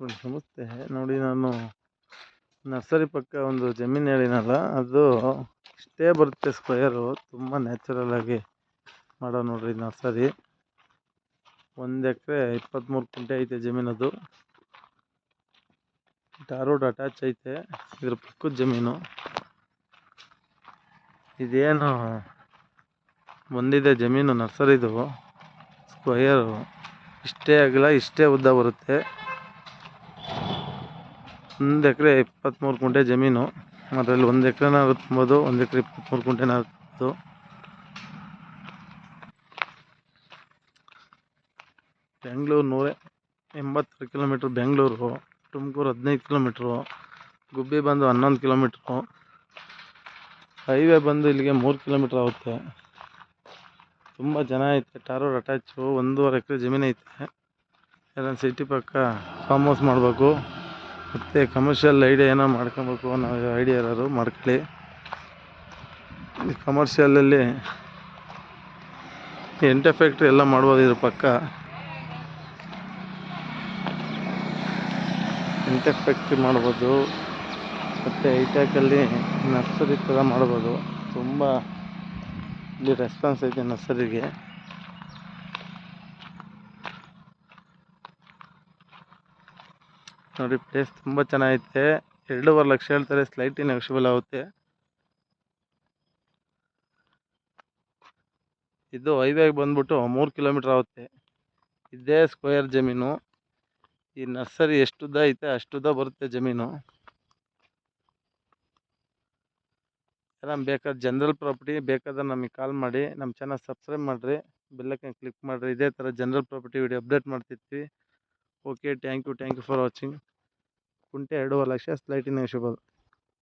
ಸಂಸ್ಥೆ ನೋಡಿ, ನಾನು ನರ್ಸರಿ ಪಕ್ಕ ಒಂದು ಜಮೀನು ಹೇಳಿನಲ್ಲ, ಅದು ಇಷ್ಟೇ ಬರುತ್ತೆ ಸ್ಕ್ವಯರು ತುಂಬ ನ್ಯಾಚುರಲ್ ಆಗಿ ಮಾಡೋ ನೋಡ್ರಿ ನರ್ಸರಿ. ಒಂದು ಎಕರೆ ಇಪ್ಪತ್ತ್ಮೂರು ಕುಂಟೆ ಐತೆ ಜಮೀನದು ಟಾರ್ ರೋಡ್ ಅಟ್ಯಾಚ್ ಐತೆ, ಇದ್ರ ಪಕ್ಕದ ಜಮೀನು. ಇದೇನು ಬಂದಿದೆ ಜಮೀನು ನರ್ಸರಿದು. ಸ್ಕ್ವಯರು ಇಷ್ಟೇ ಅಗಲ, ಇಷ್ಟೇ ಉದ್ದ ಬರುತ್ತೆ. ಒಂದು ಎಕರೆ ಇಪ್ಪತ್ತ್ಮೂರು ಕುಂಟೆ ಜಮೀನು. ಅದರಲ್ಲಿ ಒಂದು ಎಕರೆನ ತುಂಬೋದು ಒಂದು ಎಕರೆ ಇಪ್ಪತ್ತ್ಮೂರು ಕುಂಟೆನ ತುಂಬೋದು ಬೆಂಗಳೂರು ನೂರ ಎಂಬತ್ತಾರು ಕಿಲೋಮೀಟ್ರ್ ಬೆಂಗಳೂರು, ತುಮಕೂರು ಹದಿನೈದು ಕಿಲೋಮೀಟ್ರು, ಗುಬ್ಬಿ ಬಂದು ಹನ್ನೊಂದು ಕಿಲೋಮೀಟ್ರು. ಹೈವೇ ಬಂದು ಇಲ್ಲಿಗೆ ಮೂರು ಕಿಲೋಮೀಟ್ರ್ ಆಗುತ್ತೆ. ತುಂಬ ಜನ ಐತೆ ಟಾರ್ ರೋಡ್ ಅಟ್ಯಾಚು ಒಂದೂವರೆ ಎಕರೆ ಜಮೀನು ಐತೆ. ಎಲ್ಲ ಸಿಟಿ ಪಕ್ಕ ಫಾರ್ಮ್ ಹೌಸ್ ಮಾಡಬೇಕು. ಮತ್ತು ಕಮರ್ಷಿಯಲ್ ಐಡಿಯಾ ಏನೋ ಮಾಡ್ಕೊಬೇಕು ಅನ್ನೋ ಐಡಿಯಾ ಇರೋರು ಮಾಡ್ಕೊಳ್ಳಿ ಕಮರ್ಷಿಯಲಲ್ಲಿ ಎಂಟೆ ಫ್ಯಾಕ್ಟ್ರಿ ಎಲ್ಲ ಮಾಡ್ಬೋದು ಇದ್ರ ಪಕ್ಕ. ಎಂಟೆ ಫ್ಯಾಕ್ಟ್ರಿ ಮಾಡ್ಬೋದು. ಮತ್ತು ಐಟ್ಯಾಕಲ್ಲಿ ನರ್ಸರಿ ಥರ ಮಾಡ್ಬೋದು. ತುಂಬ ಇಲ್ಲಿ ರೆಸ್ಪಾನ್ಸ್ ಐತೆ ನರ್ಸರಿಗೆ ನೋಡಿ ಪ್ಲೇಸ್ ತುಂಬ ಚೆನ್ನಾಗೈತೆ. ಎರಡೂವರೆ ಲಕ್ಷ ಹೇಳ್ತಾರೆ ಸ್ಲೈಟ್ಲಿ ನೆಗೋಷಿಯಬಲ್ ಆಗುತ್ತೆ. ಇದು ಹೈವೇಗೆ ಬಂದ್ಬಿಟ್ಟು ಮೂರು ಕಿಲೋಮೀಟ್ರ್ ಆಗುತ್ತೆ. ಇದೇ ಸ್ಕ್ವೇರ್ ಜಮೀನು. ಈ ನರ್ಸರಿ ಎಷ್ಟುದ್ದ ಐತೆ, ಅಷ್ಟುದ್ದ ಬರುತ್ತೆ ಜಮೀನು. ನಮ್ಗೆ ಬೇಕಾದ ಜನರಲ್ ಪ್ರಾಪರ್ಟಿ ಬೇಕಾದ್ರೆ ನಮಗೆ ಕಾಲ್ ಮಾಡಿ ನಮ್ಮ ಚಾನಲ್ ಸಬ್ಸ್ಕ್ರೈಬ್ ಮಾಡಿರಿ ಬೆಲ್ಲೈಕನ್ ಕ್ಲಿಕ್ ಮಾಡಿರಿ. ಇದೇ ಥರ ಜನರಲ್ ಪ್ರಾಪರ್ಟಿ ವಿಡಿಯೋ ಅಪ್ಡೇಟ್ ಮಾಡ್ತಿರ್ತೀವಿ. Okay thank you thank you for watching ಕುಂಟೆ ಎರಡೂವರೆ ಲಕ್ಷ ಸ್ಲೈಟಿನ ನೆಗೋಷಿಯಬಲ್